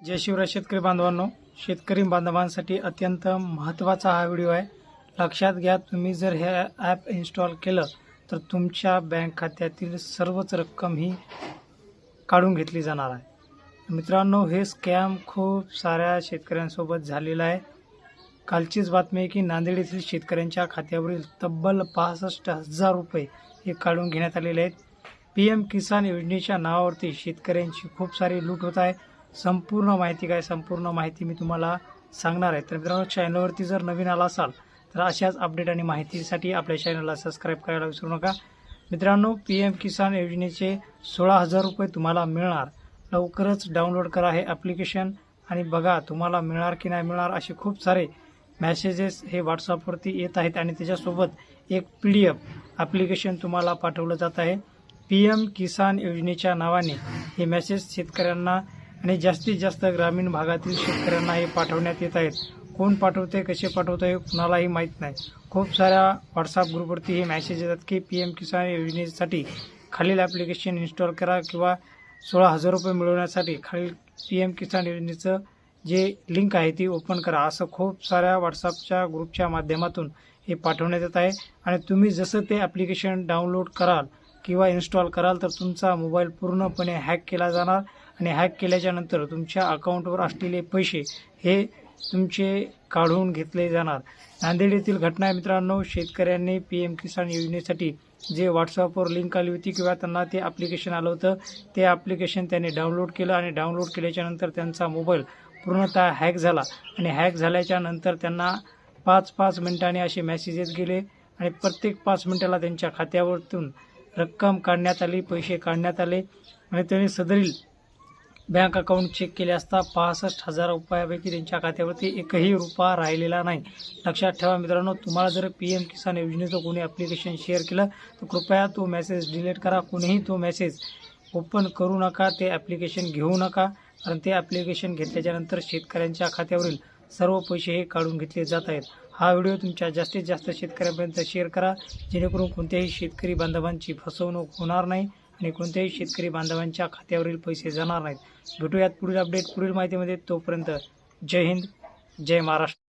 जय शिवराय शेतकरी बांधवांनो. शेतकरी बांधवांसाठी अत्यंत महत्त्वाचा हा व्हिडिओ आहे. लक्षात घ्या तुम्ही जर हे ॲप इन्स्टॉल केलं तर तुमच्या बँक खात्यातील सर्वच रक्कम ही काढून घेतली जाणार आहे. मित्रांनो हे स्कॅम खूप साऱ्या शेतकऱ्यांसोबत झालेलं आहे. कालचीच बातमी आहे की नांदेड येथील शेतकऱ्यांच्या खात्यावरील तब्बल पासष्ट हजार रुपये हे काढून घेण्यात आलेले आहेत. पी एम किसान योजनेच्या नावावरती शेतकऱ्यांची खूप सारी लूट होत आहे. संपूर्ण माहिती काय संपूर्ण माहिती मी तुम्हाला सांगणार आहे. तर मित्रांनो चॅनलवरती जर नवीन आला असाल तर अशाच अपडेट आणि माहितीसाठी आपल्या चॅनलला सबस्क्राईब करायला विसरू नका. मित्रांनो पी एम किसान योजनेचे सोळा हजार रुपये तुम्हाला मिळणार. लवकरच डाउनलोड करा हे ॲप्लिकेशन आणि बघा तुम्हाला मिळणार की नाही मिळणार असे खूप सारे मॅसेजेस हे व्हॉट्सअपवरती येत आहेत आणि त्याच्यासोबत एक पी डी एफ ॲप्लिकेशन तुम्हाला पाठवलं जात आहे. पी एम किसान योजनेच्या नावाने हे मेसेज शेतकऱ्यांना आणि जास्तीत जास्त ग्रामीण भागातील शेतकऱ्यांना हे पाठवण्यात येत आहेत. कोण पाठवते कसे पाठवते हे कुणालाही माहीत नाही. खूप साऱ्या व्हॉट्सअप ग्रुपवरती हे मॅसेज येतात की पी एम किसान योजनेसाठी खालील ॲप्लिकेशन इन्स्टॉल करा किंवा सोळा हजार रुपये मिळवण्यासाठी खालील पी एम किसान योजनेचं जे लिंक आहे ती ओपन करा. असं खूप साऱ्या व्हॉट्सअपच्या ग्रुपच्या माध्यमातून हे पाठवण्यात येत आहे. आणि तुम्ही जसं ते ॲप्लिकेशन डाउनलोड कराल किंवा इन्स्टॉल कराल तर तुमचा मोबाईल पूर्णपणे हॅक केला जाणार. आणि हॅक केल्याच्यानंतर तुमच्या अकाउंटवर असलेले पैसे हे तुमचे काढून घेतले जाणार. नांदेड येथील घटना आहे मित्रांनो शेतकऱ्यांनी पी एम किसान योजनेसाठी जे व्हॉट्सअपवर लिंक आली होती किंवा त्यांना ते ॲप्लिकेशन आलं होतं ते ॲप्लिकेशन त्यांनी डाउनलोड केलं आणि डाउनलोड केल्याच्यानंतर त्यांचा मोबाईल पूर्णतः हॅक झाला. आणि हॅक झाल्याच्यानंतर त्यांना पाच पाच मिनिटांनी असे मेसेजेस गेले आणि प्रत्येक पाच मिनिटाला त्यांच्या खात्यावरतून रक्कम काढण्यात आली पैसे काढण्यात आले आणि त्यांनी सदरील बँक अकाउंट चेक केले असता पासष्ट हजार रुपयापैकी त्यांच्या खात्यावरती एकही रुपया राहिलेला नाही. लक्षात ठेवा मित्रांनो तुम्हाला जर पी एम किसान योजनेचं कोणी ॲप्लिकेशन शेअर केलं तर कृपया तो मेसेज डिलीट करा. कोणीही तो मेसेज ओपन करू नका ते ॲप्लिकेशन घेऊ नका कारण ते ॲप्लिकेशन घेतल्याच्यानंतर शेतकऱ्यांच्या खात्यावरील सर्व पैसे हे काढून घेतले जात आहेत. हा व्हिडिओ तुमच्या जास्तीत जास्त शेतकऱ्यांपर्यंत शेअर करा जेणेकरून कोणत्याही शेतकरी बांधवांची फसवणूक होणार नाही. आणि कोणत्याही शेतकरी बांधवांच्या खात्यावरील पैसे जाणार नाहीत. भेटूयात पुढील अपडेट पुढील माहितीमध्ये. तोपर्यंत जय हिंद जय महाराष्ट्र.